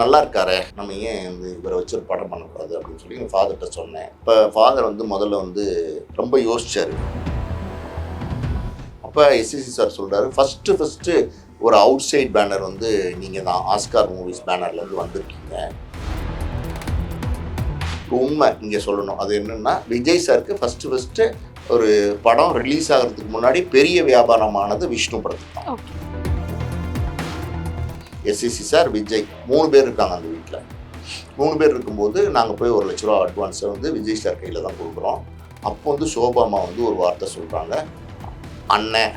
நல்லா இருக்காரே நம்ம ஏன் வந்து இவரை வச்சு ஒரு படம் பண்ணக்கூடாது அப்படின்னு சொல்லி எங்கள் ஃபாதர்கிட்ட சொன்னேன். இப்போ ஃபாதர் வந்து முதல்ல வந்து ரொம்ப யோசிச்சாரு. அப்போ எஸ்எஸ்சி சார் சொல்கிறாரு ஃபஸ்ட்டு ஃபஸ்ட்டு ஒரு அவுட் சைட் பேனர் வந்து நீங்கள் தான் ஆஸ்கார் மூவிஸ் பேனர்லேருந்து வந்திருக்கீங்க. உண்மை இங்கே சொல்லணும். அது என்னென்னா விஜய் சாருக்கு ஃபஸ்ட்டு ஃபஸ்ட்டு ஒரு படம் ரிலீஸ் ஆகிறதுக்கு முன்னாடி பெரிய வியாபாரமானது விஷ்ணு படத்துக்கு தான். Okay sir Vijay. மூணு பேர் இருக்காங்க அந்த வீட்டில் மூணு பேர் இருக்கும்போது நாங்கள் போய் ஒரு லட்ச ரூபா அட்வான்ஸை வந்து விஜய் சார் கையில் தான் கொடுக்குறோம். அப்போ வந்து சோபாமா வந்து ஒரு வார்த்தை சொல்கிறாங்க அண்ணன்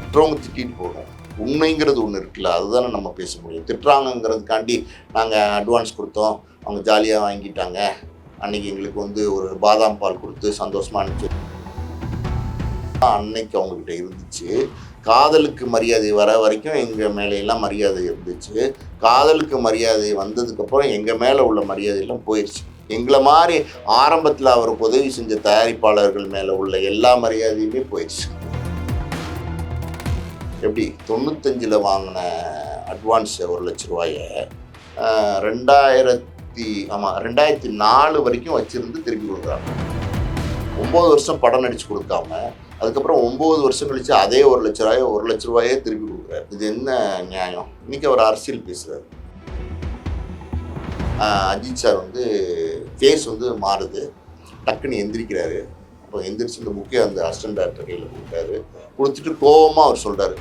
திட்டுறவங்க திட்டிட்டு போகணும். உண்மைங்கிறது ஒன்று இருக்குல்ல அதுதானே நம்ம பேச முடியும். திட்டுறாங்கங்கிறதுக்காண்டி நாங்கள் அட்வான்ஸ் கொடுத்தோம். அவங்க ஜாலியாக வாங்கிட்டாங்க. அன்னைக்கு எங்களுக்கு வந்து ஒரு பாதாம் பால் கொடுத்து சந்தோஷமாக அனுப்பிச்சு அன்னைக்கு அவங்கக்கிட்ட இருந்துச்சு. காதலுக்கு மரியாதை வர வரைக்கும் எங்கள் மேலையெல்லாம் மரியாதை இருந்துச்சு. காதலுக்கு மரியாதை வந்ததுக்கப்புறம் எங்கள் மேலே உள்ள மரியாதையெல்லாம் போயிடுச்சு எங்களை மாதிரி ஆரம்பத்தில் அவருக்கு உதவி செஞ்ச தயாரிப்பாளர்கள் மேலே உள்ள எல்லா மரியாதையுமே போயிடுச்சு எப்படி? தொண்ணூத்தஞ்சில் வாங்கின அட்வான்ஸ் ஒரு லட்ச ரூபாய ரெண்டாயிரத்தி ஆமாம் ரெண்டாயிரத்தி நாலு வரைக்கும் வச்சுருந்து திருப்பி கொடுக்குறாங்க. ஒம்பது வருஷம் படம் நடித்து கொடுக்காம அதுக்கப்புறம் ஒம்பது வருஷம் கழிச்சு அதே ஒரு லட்ச ரூபாயோ ஒரு லட்ச ரூபாயே திருப்பி கொடுக்குறாரு. இது என்ன நியாயம்? இன்னைக்கு அவர் அரசியல் பேசுறாரு. அஜித் சார் வந்து ஃபேஸ் வந்து மாறுது. டக்குன்னு எந்திரிக்கிறாரு. அப்போ எந்திரிச்சு இந்த முக்கிய அந்த அசிஸ்டன்ட் டேரக்டர் கையில் கொடுத்தாரு கொடுத்துட்டு கோபமாக அவர் சொல்கிறாரு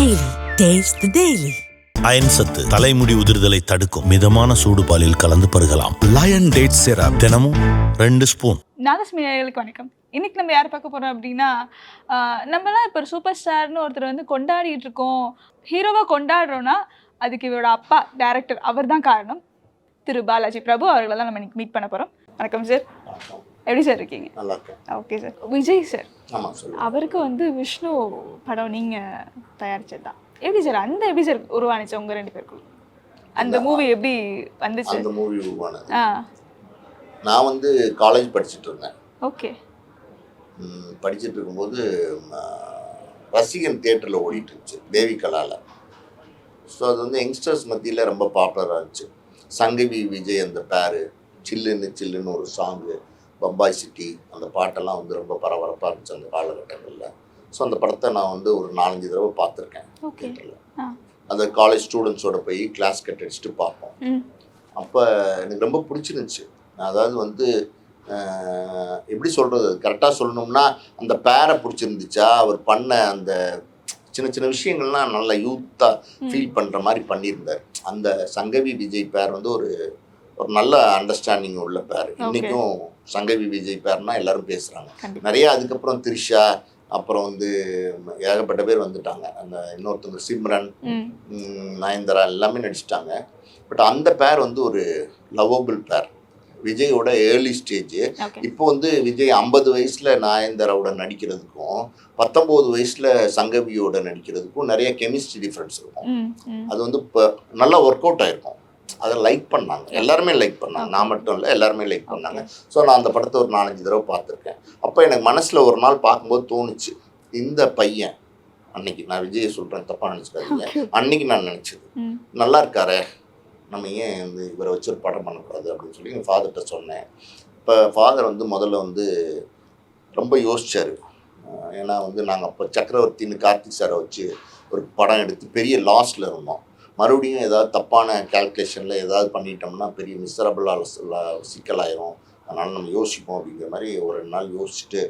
Taste the Daily. அயன் சத்து தலைமுடி உதிர்தலை தடுக்கும். மிதமான சூடு பாலில் கலந்து பருகலாம். லயன் டேட் சிரப் தினமும் ரெண்டு ஸ்பூன் நாதஸ்மி நேயர்களுக்கு வணக்கம். இன்னைக்கு நம்ம யார் பார்க்க போறோம் அப்படின்னா ஆஹ் நம்மலாம் இப்போ சூப்பர் ஸ்டார்னு ஒருத்தர் வந்து கொண்டாடிட்டு இருக்கோம். ஹீரோவாக கொண்டாடுறோன்னா அதுக்கு இவரோட அப்பா டேரக்டர் அவர் தான் காரணம். திரு பாலாஜி பிரபு அவர்களை தான் நம்ம இன்னைக்கு மீட் பண்ண போகிறோம் வணக்கம் சார் எப்படி சார் இருக்கீங்க? நல்லா ஓகே சார். விஜய் சார். ஆமாம் சொல்லுங்க. அவருக்கு வந்து விஷ்ணு படம் நீங்கள் தயாரிச்சது தான் எப்படி சார் அந்த எப்படி சார் உருவானுச்சு உங்கள் ரெண்டு பேருக்கும்? அந்த மூவி எப்படி வந்துச்சு? அந்த மூவி உருவானது. ஆ. நான் வந்து காலேஜ் படிச்சுட்டு இருந்தேன். ஓகே படிச்சுட்டு இருக்கும்போது ரசிகன் தியேட்டரில் ஓடிட்டு இருந்துச்சு தேவி கலால. ஸோ அது வந்து யங்ஸ்டர்ஸ் மத்தியில் ரொம்ப பாப்புலராக இருந்துச்சு. சங்கவி விஜய் அந்த பேரு சில்லுன்னு சில்லுன்னு ஒரு சாங்கு பம்பாய் சிட்டி அந்த பாட்டெல்லாம் வந்து ரொம்ப பரபரப்பாக இருந்துச்சு அந்த காலகட்டங்களில். ஸோ அந்த படத்தை நான் வந்து ஒரு நாலஞ்சு தடவை பார்த்துருக்கேன் அந்த காலேஜ் ஸ்டூடெண்ட்ஸோட போய் கிளாஸ் கட் அடிச்சுட்டு பார்ப்போம். அப்போ எனக்கு ரொம்ப பிடிச்சிருந்துச்சு. அதாவது வந்து எப்படி சொல்கிறது கரெக்டாக சொல்லணும்னா அந்த பேரை பிடிச்சிருந்துச்சா? அவர் பண்ண அந்த சின்ன சின்ன விஷயங்கள்லாம் நல்லா யூத்தாக ஃபீல் பண்ணுற மாதிரி பண்ணியிருந்தார். அந்த சங்கவி விஜய் பேர் வந்து ஒரு ஒரு நல்ல அண்டர்ஸ்டாண்டிங் உள்ள பேர். இன்றைக்கும் சங்கவி விஜய் பேர்னா எல்லாரும் பேசுகிறாங்க நிறைய அதுக்கப்புறம் த்ரிஷா அப்புறம் வந்து ஏகப்பட்ட பேர் வந்துட்டாங்க. அந்த இன்னொருத்தவங்க சிம்ரன் நயன்தாரா எல்லாமே நடிச்சிட்டாங்க. பட் அந்த பேர் வந்து ஒரு லவ்வபிள் பேர் விஜயோட ஏர்லி ஸ்டேஜ் இப்போ வந்து விஜய் ஐம்பது வயசுல நயன்தாராவோட நடிக்கிறதுக்கும் பத்தொம்போது வயசுல சங்கவியோட நடிக்கிறதுக்கும் நிறைய கெமிஸ்ட்ரி டிஃப்ரென்ஸ் இருக்கும். அது வந்து இப்போ நல்லா ஒர்க் அவுட் ஆயிருக்கும். அதை லைக் பண்ணாங்க. எல்லாருமே லைக் பண்ணாங்க. நான் மட்டும் இல்லை எல்லாருமே லைக் பண்ணாங்க. ஸோ நான் அந்த படத்தை ஒரு நாலஞ்சு தடவை பார்த்துருக்கேன். அப்போ எனக்கு மனசில் ஒரு நாள் பார்க்கும்போது தோணுச்சு இந்த பையன் அன்னைக்கு நான் விஜயை சொல்கிறேன் தப்பாக நினச்சிக்காதீங்க. அன்னைக்கு நான் நினச்சது நல்லா இருக்காரே நம்ம ஏன் வந்து இவரை வச்சு ஒரு படம் பண்ணக்கூடாது? அப்படின்னு சொல்லி எங்கள் ஃபாதர்கிட்ட சொன்னேன். இப்போ ஃபாதர் வந்து முதல்ல வந்து ரொம்ப யோசிச்சார். ஏன்னா வந்து நாங்கள் அப்போ சக்கரவர்த்தின்னு கார்த்திக் சாரை வச்சு ஒரு படம் எடுத்து பெரிய லாஸில் இருந்தோம். மறுபடியும் ஏதாவது தப்பான கால்குலேஷனில் ஏதாவது பண்ணிட்டோம்னா பெரிய மிசரபிளாக சிக்கலாயிரும். அதனால் நம்ம யோசிப்போம் அப்படிங்கிற மாதிரி ஒரு ரெண்டு நாள் யோசிச்சுட்டு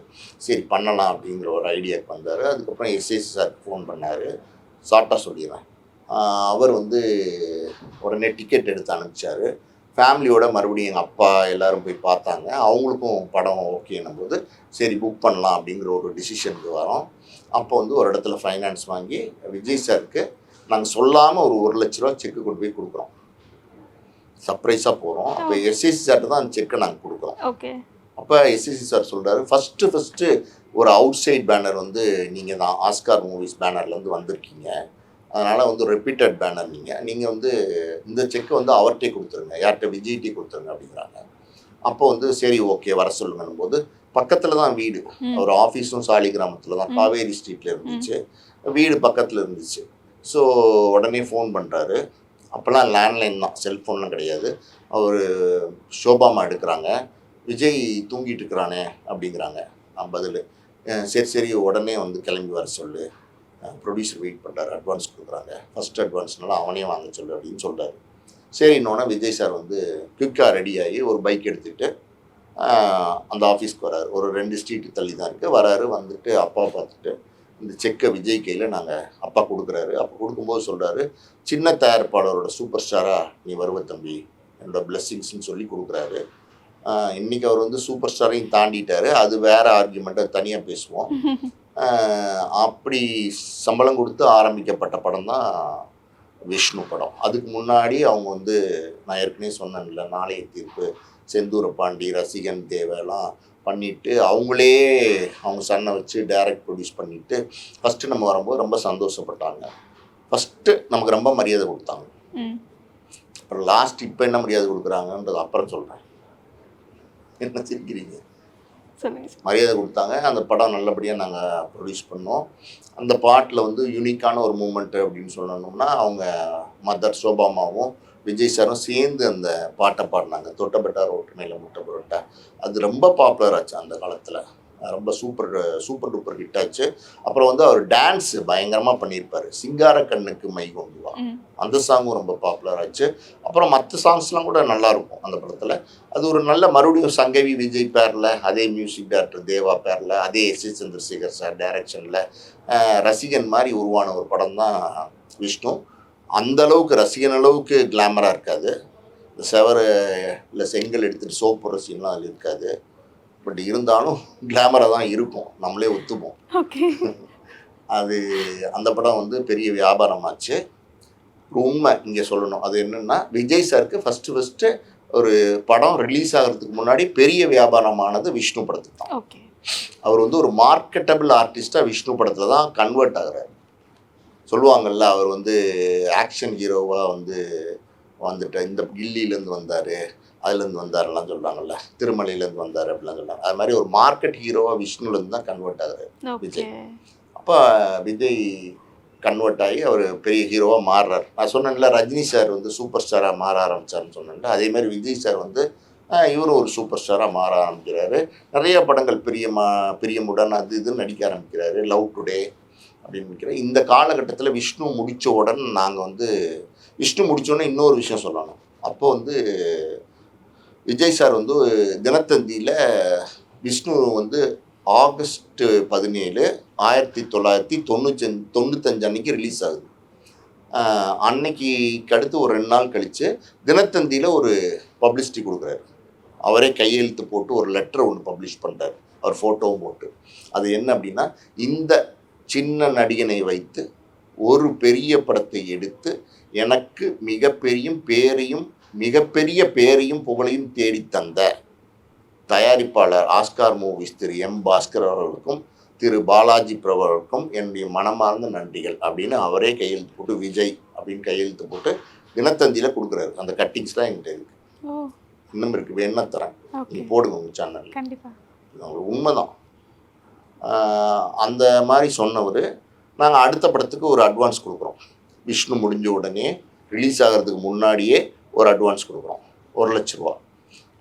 சரி பண்ணலாம் அப்படிங்கிற ஒரு ஐடியாவுக்கு வந்தார். அதுக்கப்புறம் எஸ்ஐசி சாருக்கு ஃபோன் பண்ணார். ஷார்ட்டாக சொல்லிடுறேன். அவர் வந்து உடனே டிக்கெட் எடுத்து அனுப்பிச்சார். ஃபேமிலியோட மறுபடியும் எங்கள் அப்பா எல்லோரும் போய் பார்த்தாங்க. அவங்களுக்கும் படம் ஓகேன்னும் போது சரி புக் பண்ணலாம் அப்படிங்கிற ஒரு டிசிஷனுக்கு வரோம். அப்போ வந்து ஒரு இடத்துல ஃபைனான்ஸ் வாங்கி விஜய் சாருக்கு நாங்கள் சொல்லாமல் ஒரு ஒரு லட்ச ரூபா செக்கு கொண்டு போய் கொடுக்குறோம். சர்ப்ரைஸாக போகிறோம் அப்போ எஸ்எஸ்சி சார்ட்டு தான் அந்த செக்கை நாங்கள் கொடுக்குறோம். ஓகே அப்போ எஸ்எஸ்சி சார் சொல்கிறாரு ஃபஸ்ட்டு ஃபஸ்ட்டு ஒரு அவுட் சைட் பேனர் வந்து நீங்கள் தான் ஆஸ்கார் மூவிஸ் பேனர்லேருந்து வந்திருக்கீங்க. அதனால் வந்து ரிப்பீட்டட் பேனர் நீங்கள் நீங்கள் வந்து இந்த செக்கை வந்து அவர்கிட்டே கொடுத்துருங்க. யார்கிட்ட விஜய்கிட்டே கொடுத்துருங்க அப்படிங்கிறாங்க. அப்போ வந்து சரி ஓகே வர சொல்லுங்கன்னும் போது பக்கத்தில் தான் வீடு. அவர் ஆஃபீஸும் சாலி கிராமத்தில் தான். காவேரி ஸ்ட்ரீட்டில் இருந்துச்சு. வீடு பக்கத்தில் இருந்துச்சு. ஸோ உடனே ஃபோன் பண்ணுறாரு அப்போல்லாம் லேண்ட்லைன் தான் செல்ஃபோன்லாம் கிடையாது. அவர் ஷோபாமா எடுக்கிறாங்க. விஜய் தூங்கிட்டு இருக்கிறானே அப்படிங்கிறாங்க. நான் பதில். சரி சரி உடனே வந்து கிளம்பி வர சொல்லு. ப்ரொடியூசர் வெயிட் பண்ணுறாரு அட்வான்ஸ் கொடுக்குறாங்க. ஃபஸ்ட் அட்வான்ஸ்னால அவனே வாங்க சொல்லு அப்படின்னு சொல்கிறாரு சரின்னொன்னே விஜய் சார் வந்து குயிக்காக ரெடி ஆகி ஒரு பைக் எடுத்துகிட்டு அந்த ஆஃபீஸ்க்கு வராரு. ஒரு ரெண்டு ஸ்ட்ரீட்டு தள்ளி தான் இருக்குது வராரு வந்துட்டு அப்பா பார்த்துட்டு இந்த செக்கை விஜய் கையில் நாங்கள் அப்பா கொடுக்குறாரு. அப்போ கொடுக்கும்போது சொல்கிறாரு சின்ன தயாரிப்பாளரோட சூப்பர் ஸ்டாராக நீ வருவ தம்பி. என்னோட பிளெஸ்ஸிங்ஸ்னு சொல்லி கொடுக்குறாரு. இன்றைக்கி இன்னைக்கு அவர் வந்து சூப்பர் ஸ்டாரையும் தாண்டிட்டாரு. அது வேறு ஆர்குமெண்ட்டை தனியாக பேசுவோம். அப்படி சம்பளம் கொடுத்து ஆரம்பிக்கப்பட்ட படம் தான் விஷ்ணு படம். அதுக்கு முன்னாடி அவங்க வந்து நான் ஏற்கனவே சொன்னேன்ல நாளைய தீர்ப்பு செந்தூர பாண்டி ரசிகன் தேவெல்லாம் பண்ணிட்டு அவங்களே அவங்க சன்னை வச்சு டைரக்ட் ப்ரொடியூஸ் பண்ணிட்டு ஃபஸ்ட்டு நம்ம வரும்போது ரொம்ப சந்தோஷப்பட்டாங்க. ஃபஸ்ட்டு நமக்கு ரொம்ப மரியாதை கொடுத்தாங்க. அப்புறம் லாஸ்ட் இப்போ என்ன மரியாதை கொடுக்குறாங்கன்றது அப்புறம் சொல்கிறேன் என்ன சிரிக்கிறீங்க? மரியாதை கொடுத்தாங்க. அந்த படம் நல்லபடியாக நாங்கள் ப்ரொடியூஸ் பண்ணோம். அந்த பாட்டில் வந்து யூனிக்கான ஒரு மூமெண்ட்டு அப்படின்னு சொல்லணும்னா அவங்க மதர் சோபாமாவும் விஜய் சாரும் சேர்ந்து அந்த பாட்டை பாடினாங்க. தொட்டப்பட்டா ரோட்டு மேலே முட்டை புரோட்டா. அது ரொம்ப பாப்புலர் ஆச்சு அந்த காலத்தில். ரொம்ப சூப்பர் சூப்பர் டூப்பர் ஹிட் ஆச்சு. அப்புறம் வந்து அவர் டான்ஸ் பயங்கரமாக பண்ணியிருப்பார். சிங்கார கண்ணுக்கு மை கொண்டு வா ம். அந்த சாங்கும் ரொம்ப பாப்புலர் ஆச்சு. அப்புறம் மற்ற சாங்ஸ்லாம் கூட நல்லா இருக்கும் அந்த படத்தில். அது ஒரு நல்ல மறுபடியும் சங்கவி விஜய் பேரில் அதே மியூசிக் டைரக்டர் தேவா பேரில் அதே எஸ் ஏ சந்திரசேகர் சார் டைரக்ஷனில் ரசிகன் மாதிரி உருவான ஒரு படம் தான் விஷ்ணு. அந்த அளவுக்கு ரசிகன் அளவுக்கு கிளாமராக இருக்காது. இந்த செவரு இல்லை செங்கல் எடுத்துகிட்டு சோப் போடுற சீன்லாம் அதில் இருக்காது. பட் இருந்தாலும் கிளாமராக தான் இருக்கும். நம்மளே ஒத்துப்போம். ஓகே அது அந்த படம் வந்து பெரிய வியாபாரமாச்சு. உண்மை இங்கே சொல்லணும். அது என்னென்னா விஜய் சாருக்கு ஃபஸ்ட்டு ஃபஸ்ட்டு ஒரு படம் ரிலீஸ் ஆகிறதுக்கு முன்னாடி பெரிய வியாபாரமானது விஷ்ணு படத்துக்கு தான். ஓகே அவர் வந்து ஒரு மார்க்கெட்டபிள் ஆர்டிஸ்ட்டாக விஷ்ணு படத்தில் தான் கன்வெர்ட் ஆகுறாரு. சொல்லுவாங்கல்ல அவர் வந்து ஆக்ஷன் ஹீரோவாக வந்து வந்துட்டு இந்த கில்லியிலேருந்து வந்தார் அதுலேருந்து வந்தாருலாம் சொல்கிறாங்கல்ல திருமலையிலேருந்து வந்தார் அப்படிலாம் சொல்கிறாங்க அது மாதிரி ஒரு மார்க்கெட் ஹீரோவாக விஷ்ணுலேருந்து தான் கன்வெர்ட் ஆகுறாரு விஜய். அப்போ விஜய் கன்வெர்ட் ஆகி அவர் பெரிய ஹீரோவாக மாறுறார். நான் சொன்னேன்ல ரஜினி சார் வந்து சூப்பர் ஸ்டாராக மாற ஆரம்பிச்சாருன்னு சொன்னேன்ல அதே மாதிரி விஜய் சார் வந்து இவரும் ஒரு சூப்பர் ஸ்டாராக மாற ஆரம்பிக்கிறாரு. நிறைய படங்கள் பிரியமா பிரியமுடன் அது இதுன்னு நடிக்க ஆரம்பிக்கிறாரு. லவ் டுடே அப்படின்னு நினைக்கிறேன் இந்த காலகட்டத்தில் விஷ்ணு முடித்த உடனே நாங்கள் வந்து விஷ்ணு முடித்தோடனே இன்னொரு விஷயம் சொல்லணும். அப்போ வந்து விஜய் சார் வந்து தினத்தந்தியில் விஷ்ணு வந்து ஆகஸ்ட் பதினேழு ஆயிரத்தி தொள்ளாயிரத்தி தொண்ணூத்தஞ்சு தொண்ணூத்தஞ்சு அன்னைக்கு ரிலீஸ் ஆகுது. அன்னைக்கு அடுத்து ஒரு ரெண்டு நாள் கழித்து தினத்தந்தியில் ஒரு பப்ளிசிட்டி கொடுக்குறாரு. அவரே கையெழுத்து போட்டு ஒரு லெட்டர் ஒன்று பப்ளிஷ் பண்ணுறாரு அவர் ஃபோட்டோவும் போட்டு. அது என்ன அப்படின்னா இந்த சின்ன நடிகனை வைத்து ஒரு பெரிய படத்தை எடுத்து எனக்கு மிகப்பெரிய பேரையும் மிகப்பெரிய பேரையும் புகழையும் தேடித் தந்த தயாரிப்பாளர் Oscar movies Thiru M Bhaskar அவர்களுக்கும் திரு பாலாஜி பிரபுக்கும் என்னுடைய மனமார்ந்த நன்றிகள் அப்படின்னு அவரே கையெழுத்து போட்டு விஜய் அப்படின்னு கையெழுத்து போட்டு தினத்தந்தியில் கொடுக்குறாரு. அந்த கட்டிங்ஸ்லாம் என்கிட்ட இருக்கு. இன்னும் இருக்கு. வேணா தரேன். நீங்கள் போடுங்க உங்கள் சேனலில் கண்டிப்பா. இது ஒரு உண்மைதான். அந்த மாதிரி சொன்னவர் நாங்கள் அடுத்த படத்துக்கு ஒரு அட்வான்ஸ் கொடுக்குறோம். விஷ்ணு முடிஞ்ச உடனே ரிலீஸ் ஆகிறதுக்கு முன்னாடியே ஒரு அட்வான்ஸ் கொடுக்குறோம். ஒரு லட்ச ரூபா.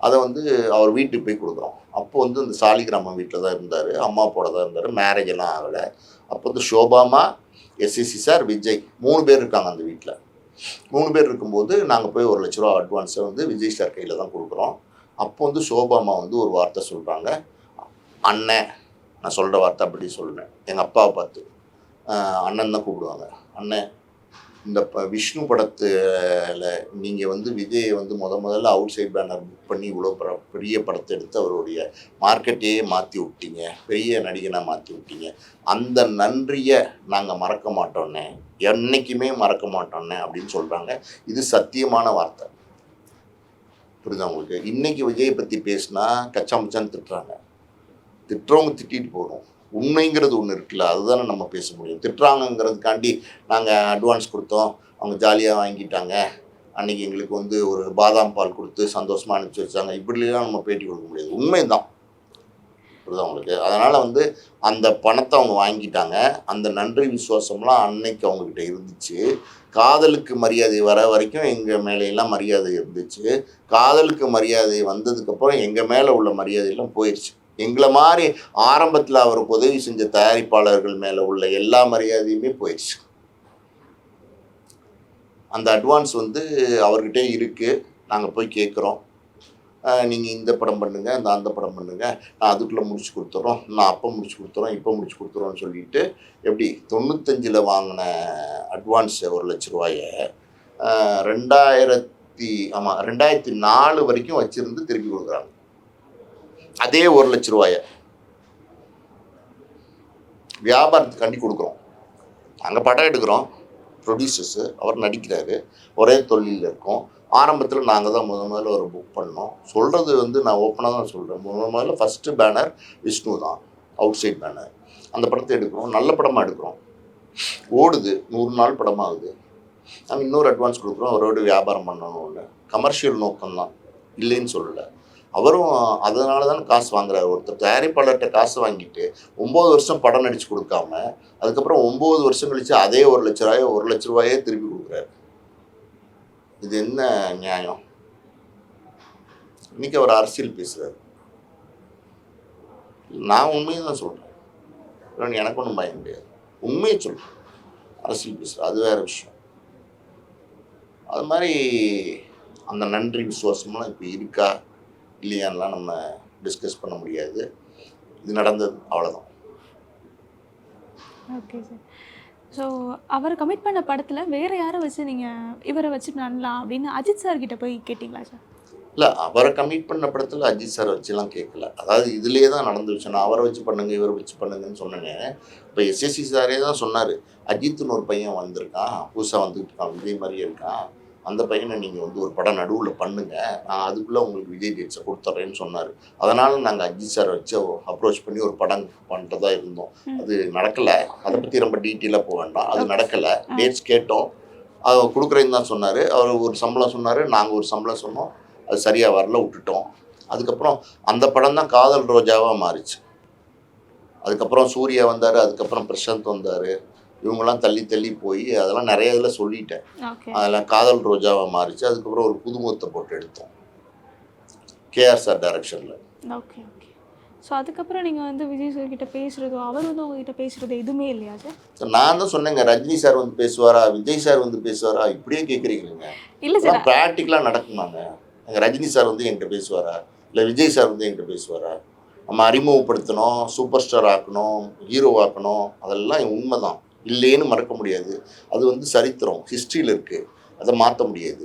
அதை வந்து அவர் வீட்டுக்கு போய் கொடுக்குறோம். அப்போ வந்து இந்த சாலிகிராமம் வீட்டில் தான் இருந்தார். அம்மா போட தான் இருந்தார். மேரேஜ் எல்லாம் ஆகலை. அப்போ வந்து ஷோபாமா எஸ்எஸ்சி சார் விஜய் மூணு பேர் இருக்காங்க அந்த வீட்டில் மூணு பேர் இருக்கும்போது நாங்கள் போய் ஒரு லட்ச ரூபா அட்வான்ஸை வந்து விஜய் சார் கையில் தான் கொடுக்குறோம். அப்போ வந்து ஷோபாமா வந்து ஒரு வார்த்தை சொல்கிறாங்க அண்ணன் நான் சொல்கிற வார்த்தை அப்படி சொல்கிறேன் எங்கள் அப்பாவை பார்த்து. அண்ணன் தான் கூப்பிடுவாங்க. அண்ணன் இந்த ப விஷ்ணு படத்தில் நீங்கள் வந்து விஜயை வந்து முத முதல்ல அவுட் சைட் பேனர் புக் பண்ணி இவ்வளோ பட பெரிய படத்தை எடுத்து அவருடைய மார்க்கெட்டையே மாற்றி விட்டீங்க. பெரிய நடிகனாக மாற்றி விட்டீங்க. அந்த நன்றியை நாங்கள் மறக்க மாட்டோன்னே என்னைக்குமே மறக்க மாட்டோன்னே அப்படின்னு சொல்கிறாங்க இது சத்தியமான வார்த்தை. புரியுதா உங்களுக்கு? இன்றைக்கி விஜயை பற்றி பேசினா கச்சாமுச்சான்னு திட்டுறாங்க. திட்டுறவங்க திட்டிட்டு போகிறோம் உண்மைங்கிறது ஒன்று இருக்குல்ல அதுதானே நம்ம பேச முடியும். திட்டுறாங்கங்கிறதுக்காண்டி நாங்கள் அட்வான்ஸ் கொடுத்தோம். அவங்க ஜாலியாக வாங்கிட்டாங்க. அன்னைக்கு எங்களுக்கு வந்து ஒரு பாதாம் பால் கொடுத்து சந்தோஷமாக அனுப்பிச்சி வச்சாங்க. இப்படிலாம் நம்ம பேட்டி கொடுக்க முடியாது. உண்மைதான். புரியுது அவங்களுக்கு அதனால் வந்து அந்த பணத்தை அவங்க வாங்கிட்டாங்க. அந்த நன்றி விசுவாசம்லாம் அன்னைக்கு அவங்கக்கிட்ட இருந்துச்சு. காதலுக்கு மரியாதை வர வரைக்கும் எங்கள் மேலையெல்லாம் மரியாதை இருந்துச்சு. காதலுக்கு மரியாதை வந்ததுக்கப்புறம் எங்கள் மேலே உள்ள மரியாதையெல்லாம் போயிடுச்சு எங்களை மாதிரி ஆரம்பத்தில் அவருக்கு உதவி செஞ்ச தயாரிப்பாளர்கள் மேலே உள்ள எல்லா மரியாதையுமே போயிடுச்சு. அந்த அட்வான்ஸ் வந்து அவர்கிட்ட இருக்குது நாங்கள் போய் கேட்குறோம் நீங்கள் இந்த படம் பண்ணுங்கள் இந்த அந்த படம் பண்ணுங்கள் நான் அதுக்குள்ளே முடிச்சு கொடுத்துறோம். நான் அப்போ முடிச்சு கொடுத்துறோம் இப்போ முடிச்சு கொடுத்துறோன்னு சொல்லிட்டு எப்படி தொண்ணூத்தஞ்சில் வாங்கின அட்வான்ஸ் ஒரு லட்ச ரூபாய ரெண்டாயிரத்தி ஆமாம் ரெண்டாயிரத்தி நாலு வரைக்கும் வச்சுருந்து திருப்பி கொடுக்குறாங்க. அதே ஒரு லட்ச ரூபாய வியாபாரத்துக்காண்டி கொடுக்குறோம். நாங்கள் படம் எடுக்கிறோம். ப்ரொடியூசர்ஸு அவர் நடிக்கிறாரு. ஒரே தொழிலில் இருக்கோம். ஆரம்பத்தில் நாங்கள் தான் முத முதல்ல ஒரு புக் பண்ணோம். சொல்கிறது வந்து நான் ஓப்பனாக தான் சொல்கிறேன் முத முதல்ல ஃபஸ்ட்டு பேனர் விஷ்ணு தான். அவுட் சைட் பேனர் அந்த படத்தை எடுக்கிறோம். நல்ல படமாக எடுக்கிறோம். ஓடுது. நூறு நாள் படமாகுது நாங்கள் இன்னொரு அட்வான்ஸ் கொடுக்குறோம். அவரோட வியாபாரம் பண்ணணும்னு. கமர்ஷியல் நோக்கம்தான். இல்லைன்னு சொல்லலை. அவரும் அதனால தான் காசு வாங்குறாரு. ஒருத்தர் தயாரிப்பாளர்கிட்ட காசு வாங்கிட்டு ஒம்பது வருஷம் படம் நடிச்சு கொடுக்காம அதுக்கப்புறம் ஒம்பது வருஷம் கழிச்சு அதே ஒரு லட்ச ரூபாயோ ஒரு லட்ச ரூபாயே திருப்பி கொடுக்குறாரு. இது என்ன நியாயம்? இன்னைக்கு அவர் அரசியல் பேசுறாரு. நான் உண்மையை தான் சொல்கிறேன் எனக்கு ஒன்றும் பயம் கிடையாது. உண்மையை சொல்கிறேன் அரசியல் பேசுகிறேன் அது வேறு விஷயம். அது மாதிரி அந்த நன்றி விசுவாசம்லாம் இப்போ இருக்கா? இல்லையான்லாம் நம்ம டிஸ்கஸ் பண்ண முடியாது. இது நடந்தது. அவ்வளோதான் ஓகே சார் ஸோ அவர் கமிட் பண்ண படத்தில் வேற யாரை வச்சு நீங்கள் இவரை வச்சு பண்ணலாம் அப்படின்னு அஜித் சார் கிட்ட போய் கேட்டிங்களா சார் இல்லை அவரை கமிட் பண்ண படத்தில் அஜித் சார் வச்சுலாம் கேட்கல. அதாவது இதுலேயே தான் நடந்துருச்சு. நான் அவரை வச்சு பண்ணுங்க இவரை வச்சு பண்ணுங்கன்னு சொன்னேனே. இப்போ எஸ்எஸ்சி சாரே தான் சொன்னார். அஜித்னு ஒரு பையன் வந்திருக்கான். புதுசாக வந்துட்டு இருக்கான். விஜய் மாதிரியே இருக்கான். அந்த பையனை நீங்கள் வந்து ஒரு படம் நடுவில் பண்ணுங்க. நான் அதுக்குள்ளே உங்களுக்கு விஜய் டேட்ஸை கொடுத்துட்றேன்னு சொன்னார். அதனால் நாங்கள் அஜித் சாரை வச்சு அப்ரோச் பண்ணி ஒரு படம் பண்ணுறதா இருந்தோம். அது நடக்கலை. அதை பற்றி ரொம்ப டீட்டெயிலாக போக வேண்டாம். அது. நடக்கலை. டேட்ஸ் கேட்டோம். அவர் கொடுக்குறேன்னு தான் சொன்னார். அவர் ஒரு சம்பளம் சொன்னார். நாங்கள் ஒரு சம்பளம் சொன்னோம். அது சரியாக வரல விட்டுட்டோம். அதுக்கப்புறம் அந்த படம் தான் காதல் ரோஜாவாக மாறிச்சு. அதுக்கப்புறம் சூர்யா வந்தார். அதுக்கப்புறம் பிரசாந்த் வந்தார். இவங்கெல்லாம் தள்ளி தள்ளி போய் அதெல்லாம் நிறைய இதில் சொல்லிட்டேன். அதெல்லாம் காதல் ரோஜாவாக மாறிச்சு. அதுக்கப்புறம் ஒரு புதுமுகத்தை போட்டு எடுத்தோம். கேஆர் சார் டைரக்ஷனில். Okay okay. ஸோ அதுக்கப்புறம் நீங்கள் வந்து விஜய் சார் கிட்ட பேசுகிறதோ அவர் வந்து உங்ககிட்ட பேசுகிறதோ எதுவுமே இல்லையா சார் நான் தான் சொன்னேங்க ரஜினி சார் வந்து பேசுவாரா விஜய் சார் வந்து பேசுவாரா? இப்படியே கேட்குறீங்களேங்க இல்லை சார் ப்ராக்டிக்கலாக நடக்குமாங்க. எங்கள் ரஜினி சார் வந்து என்கிட்ட பேசுவாரா? இல்லை விஜய் சார் வந்து என்கிட்ட பேசுவாரா? நம்ம அறிமுகப்படுத்தணும் சூப்பர் ஸ்டார் ஆக்கணும் ஹீரோ ஆக்கணும் அதெல்லாம் உண்மைதான். இல்லைன்னு மறக்க முடியாது. அது வந்து சரித்திரம் ஹிஸ்ட்ரியில் இருக்குது அதை மாற்ற முடியாது.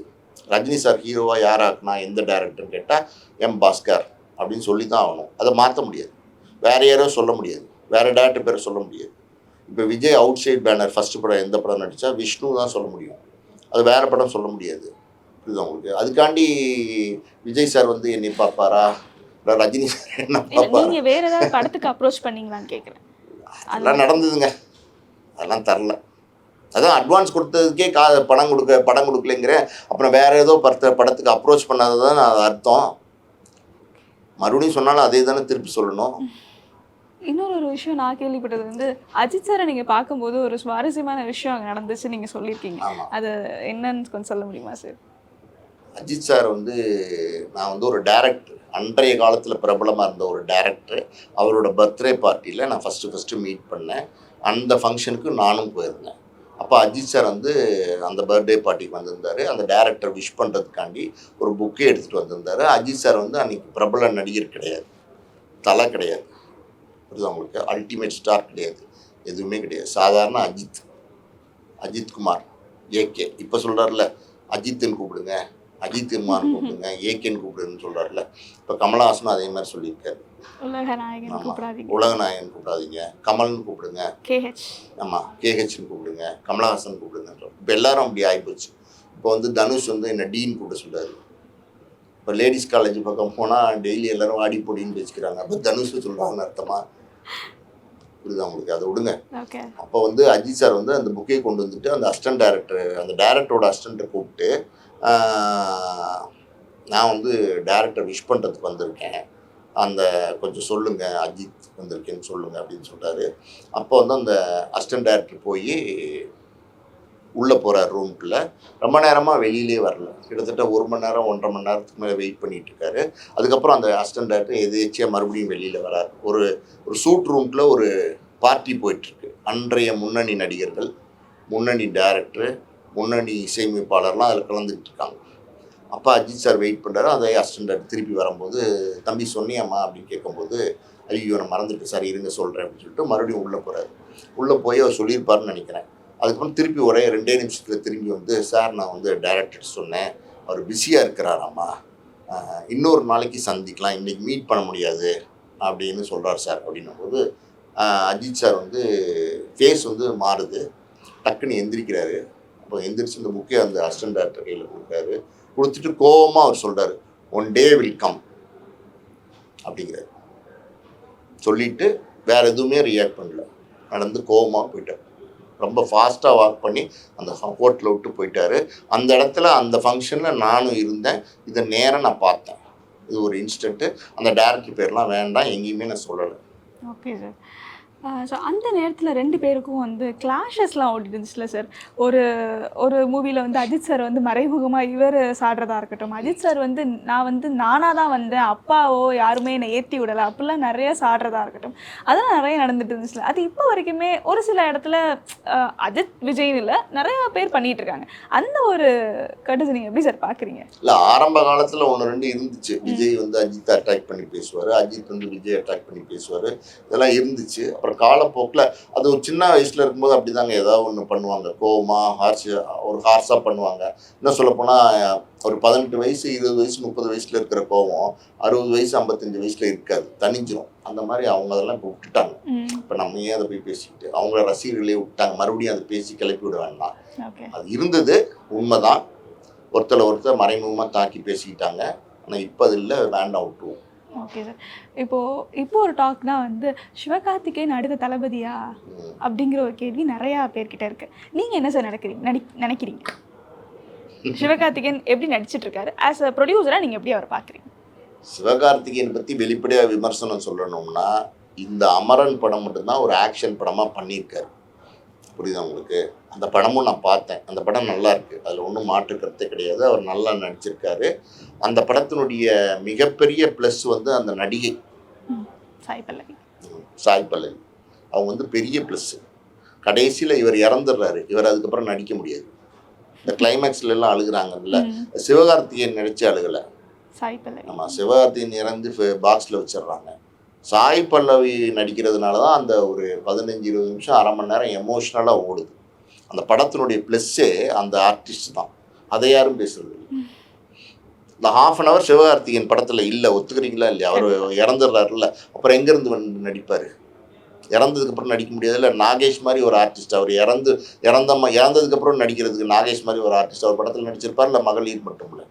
ரஜினி சார் ஹீரோவாக யார் ஆக்குனா எந்த டேரக்டர்னு கேட்டால் எம் பாஸ்கர் அப்படின்னு சொல்லி தான் ஆகணும். அதை மாற்ற முடியாது. வேற யாரோ சொல்ல முடியாது. வேற டேரக்டர் பேரை சொல்ல முடியாது. இப்போ Vijay outside banner first படம் எந்த படம் நடித்தா விஷ்ணு தான் சொல்ல முடியும். அது வேற படம் சொல்ல முடியாது. புரியுதா உங்களுக்கு? அதுக்காண்டி விஜய் சார் வந்து என்னை பார்ப்பாரா? ரஜினி சார் என்ன பார்ப்பாரா? நீங்கள் வேற ஏதாவது படத்துக்கு அப்ரோச் பண்ணீங்களான்னு கேட்குறேன் அதெல்லாம் நடந்ததுங்க. அதெல்லாம் தரல. அதான் அட்வான்ஸ் கொடுத்ததுக்கே கா பணம் கொடுக்க படம் கொடுக்கலைங்கிறேன் அப்புறம் வேற ஏதோ படத்தை படத்துக்கு அப்ரோச் பண்ணாதது தான் அர்த்தம். மறுபடியும் சொன்னாலும் அதே தானே திருப்பி சொல்லணும். இன்னொரு ஒரு விஷயம் நான் கேள்விப்பட்டது வந்து அஜித் சாரை நீங்கள் பார்க்கும்போது ஒரு சுவாரஸ்யமான விஷயம் அங்கே நடந்துச்சு நீங்கள் சொல்லியிருக்கீங்க. அது என்னன்னு கொஞ்சம் சொல்ல முடியுமா சார்? அஜித் சார் வந்து நான் வந்து ஒரு டேரக்டர் அன்றைய காலத்தில் பிரபலமாக இருந்த ஒரு டேரக்டர் அவரோட பர்த்டே பார்ட்டியில் நான் ஃபஸ்ட்டு ஃபஸ்ட்டு மீட் பண்ணேன். அந்த ஃபங்க்ஷனுக்கு நானும் போயிருந்தேன். அப்போ அஜித் சார் வந்து அந்த பர்த்டே பார்ட்டிக்கு வந்திருந்தார். அந்த டேரக்டர் விஷ் பண்ணுறதுக்காண்டி ஒரு புக்கே எடுத்துகிட்டு வந்திருந்தார். அஜித் சார் வந்து அன்றைக்கி பிரபல நடிகர் கிடையாது. தலை கிடையாது. புரியுது உங்களுக்கு? அல்டிமேட் ஸ்டார் கிடையாது. எதுவுமே கிடையாது. சாதாரண அஜித். அஜித் குமார். ஏகே இப்போ சொல்கிறார்ல அஜித்துன்னு கூப்பிடுங்க. அஜித் குமார் கூப்பிடுங்க ஏகேன்னு கூப்பிடுன்னு சொல்கிறார்ல இப்போ கமலஹாசனும் அதே மாதிரி சொல்லியிருக்காரு. உலகநாயகன் கூப்பிடாதீங்க. கமல்னு கூப்பிடுங்க. ஆமாம் கேஹெச்னு கூப்பிடுங்க. கமலஹாசன் கூப்பிடுங்க இப்போ எல்லாரும் அப்படி ஆகிப்போச்சு இப்போ வந்து தனுஷ் வந்து என்ன டீன் கூப்பிட சொல்றாரு. இப்போ லேடிஸ் காலேஜ் பக்கம் போனால் டெய்லி எல்லாரும் வாடி பொடின்னு பேசிக்கிறாங்க. அப்போ தனுஷ் சொல்கிறாங்கன்னு அர்த்தமா? புரியுதா உங்களுக்கு? அதை விடுங்க. அப்போ வந்து அஜித் சார் வந்து அந்த புக்கே கொண்டு வந்துட்டு அந்த அசிஸ்டன்ட் டைரக்டர் அந்த டைரக்டரோட அசிஸ்டண்ட்டை கூப்பிட்டு நான் வந்து டேரக்டர் விஷ் பண்ணுறதுக்கு வந்திருக்கேன். அந்த கொஞ்சம் சொல்லுங்கள் அஜித் வந்திருக்கேன்னு சொல்லுங்கள் அப்படின்னு சொல்லிட்டாரு அப்போ வந்து அந்த அசிஸ்டன்ட் டைரக்டர் போய் உள்ளே போகிறார் ரூம்குள்ளே ரொம்ப நேரமாக வெளியிலே வரல. கிட்டத்தட்ட ஒரு மணி நேரம் ஒன்றரை மணி நேரத்துக்கு மேலே வெயிட் பண்ணிட்டு இருக்காரு. அதுக்கப்புறம் அந்த அசிஸ்டன்ட் டைரக்டர் எதேச்சியாக மறுபடியும் வெளியில் வரார். ஒரு ஒரு சூட் ரூம்குள்ளே ஒரு பார்ட்டி போயிட்டுருக்கு அன்றைய முன்னணி நடிகர்கள் முன்னணி டேரக்டர் முன்னணி இசையமைப்பாளர்லாம் அதில் கலந்துக்கிட்டு இருக்காங்க அப்போ அஜித் சார் வெயிட் பண்ணுறாரு அதே அசிஸ்டண்ட் திருப்பி வரும்போது தம்பி சொன்னியாம்மா அப்படின்னு கேட்கும்போது ஐயோ நான் மறந்துட்டு சார் இருங்க சொல்கிறேன் அப்படின்னு சொல்லிட்டு மறுபடியும் உள்ளே போகிறாரு உள்ளே போய் அவர் சொல்லியிருப்பாருன்னு நினைக்கிறேன். அதுக்கப்புறம் திருப்பி ஒரே ரெண்டே நிமிஷத்தில் திரும்பி வந்து சார் நான் வந்து டைரக்டர் சொன்னேன் அவர் பிஸியாக இருக்கிறாராம்மா. இன்னொரு நாளைக்கு சந்திக்கலாம் இன்றைக்கி மீட் பண்ண முடியாது அப்படின்னு சொல்கிறார் சார் அப்படின்னும் போது அஜித் சார் வந்து ஃபேஸ் வந்து மாறுது. டக்குன்னு எந்திரிக்கிறாரு. அப்போ எந்திரிச்சு இந்த புக்கே அந்த அசிஸ்டன்ட் டேரக்டர் கையில் கொடுக்காரு கொடுத்துட்டு கோவமாக அவர் சொல்கிறார் ஒன் டே வில் கம் அப்படிங்கிறாரு. சொல்லிட்டு வேற எதுவுமே ரியாக்ட் பண்ணல. நடந்து கோவமாக போயிட்டார். ரொம்ப ஃபாஸ்ட்டாக வாக் பண்ணி அந்த ஹோட்டலை விட்டு போயிட்டாரு. அந்த இடத்துல அந்த ஃபங்க்ஷனில் நானும் இருந்தேன். இதை நேராக நான் பார்த்தேன். இது ஒரு இன்ஸ்டன்ட்டு அந்த டேரக்டர் பேர்லாம் வேண்டாம். எங்கேயுமே நான் சொல்லலை. ஓகே சார் ஸோ அந்த நேரத்தில் ரெண்டு பேருக்கும் வந்து கிளாஷஸ்லாம் ஓடிட்டு இருந்துச்சுல சார் ஒரு ஒரு மூவியில் வந்து அஜித் சார் வந்து மறைமுகமாக இவர் சாடுறதா இருக்கட்டும். அஜித் சார் வந்து நான் வந்து நானாக தான் வந்தேன். அப்பாவோ யாருமே என்னை ஏற்றி விடலை. அப்படிலாம் நிறைய சாடுறதா இருக்கட்டும். அதெல்லாம் நிறைய நடந்துட்டு இருந்துச்சுல. அது இப்போ வரைக்குமே ஒரு சில இடத்துல அஜித் விஜய்னு இல்லை நிறைய பேர் பண்ணிட்டு இருக்காங்க. அந்த ஒரு கட்டுச்சு நீங்கள் எப்படி சார் பார்க்குறீங்க இல்லை ஆரம்ப காலத்தில் ஒன்று ரெண்டு இருந்துச்சு. விஜய் வந்து அஜித்தை அட்டாக் பண்ணி பேசுவார். அஜித் வந்து விஜய் அட்டாக் பண்ணி பேசுவார். இதெல்லாம் இருந்துச்சு. அப்புறம் காலப்போக்கில் அது ஒரு சின்ன வயசில் இருக்கும்போது அப்படிதாங்க ஏதாவது ஒன்று பண்ணுவாங்க. கோவமா ஹார்ஷ் ஒரு ஹார்ஸாக பண்ணுவாங்க. இன்னும் சொல்லப்போனால் ஒரு பதினெட்டு வயசு இருபது வயசு முப்பது வயசில் இருக்கிற கோவம் அறுபது வயசு ஐம்பத்தஞ்சு வயசில் இருக்காது. தனிஞ்சிரும். அந்த மாதிரி அவங்க அதெல்லாம் இப்போ விட்டுட்டாங்க இப்போ நம்ம ஏன் அதை போய் பேசிக்கிட்டு அவங்கள ரசிகர்களே விட்டாங்க. மறுபடியும் அதை பேசி கிளப்பி விட வேண்டாம். அது இருந்தது. உண்மைதான். ஒருத்தரை ஒருத்தர் மறைமுகமாக தாக்கி பேசிக்கிட்டாங்க. ஆனால் இப்போ அது இல்லை. வேண்டாம் விட்டுருவோம். ஓகே சார் இப்போ இப்போ ஒரு டாக்னா வந்து சிவகார்த்திகேயன் அடுத்த தளபதியா? அப்படிங்கிற ஒரு கேள்வி நிறையா பேர்கிட்ட இருக்கு. நீங்க என்ன சார் நினைக்கிறீங்க? நடி நினைக்கிறீங்க? சிவகார்த்திகேயன் எப்படி நடிச்சிட்டு இருக்காரு? ஆஸ் அ ப்ரொடியூசரா நீங்க எப்படி அவரை பாக்குறீங்க? சிவகார்த்திகேயன் பற்றி வெளிப்படையாக விமர்சனம் சொல்லணும்னா இந்த அமரன் படம் மட்டும்தான் ஒரு ஆக்ஷன் படமாக பண்ணியிருக்காரு. புரியுதா உங்களுக்கு? அந்த படமும் நான் பார்த்தேன். அந்த படம் நல்லா இருக்கு. அதில் ஒன்றும் மாற்று கருத்தே கிடையாது. அவர் நல்லா நடிச்சிருக்காரு. அந்த படத்தினுடைய மிகப்பெரிய ப்ளஸ் வந்து அந்த நடிகை. சாய் பல்லவி. சாய் பல்லவி. அவங்க வந்து பெரிய ப்ளஸ்ஸு கடைசியில் இவர் இறந்துடுறாரு. இவர் அதுக்கப்புறம் நடிக்க முடியாது. இந்த கிளைமேக்ஸ்ல எல்லாம் அழுகுறாங்கல்ல. சிவகார்த்திகேயன் நடிச்சு அழுகலை. நம்ம சிவகார்த்திகேயன் இறந்து பாக்ஸில் வச்சிடுறாங்க. சாய் பல்லவி நடிக்கிறதுனால தான் அந்த ஒரு பதினஞ்சு இருபது நிமிஷம் அரை மணி நேரம் எமோஷ்னலாக ஓடுது. அந்த படத்தினுடைய ப்ளஸ்ஸே அந்த ஆர்டிஸ்ட் தான். அதை யாரும் பேசுறது இந்த ஹாஃப் அன் அவர் சிவகார்த்திகேயன் படத்தில் இல்லை. ஒத்துக்கிறீங்களா இல்லையா? அவர் இறந்துடுறாருல்ல. அப்புறம் எங்கேருந்து வந்து நடிப்பார்? இறந்ததுக்கு அப்புறம் நடிக்க முடியாதுல்ல நாகேஷ் மாதிரி ஒரு ஆர்டிஸ்ட் அவர் இறந்து இறந்த இறந்ததுக்கப்புறம் நடிக்கிறதுக்கு நாகேஷ் மாதிரி ஒரு ஆர்டிஸ்ட் அவர் படத்தில் நடிச்சிருப்பார் இல்லை? மகளிர் மட்டும் இல்லை.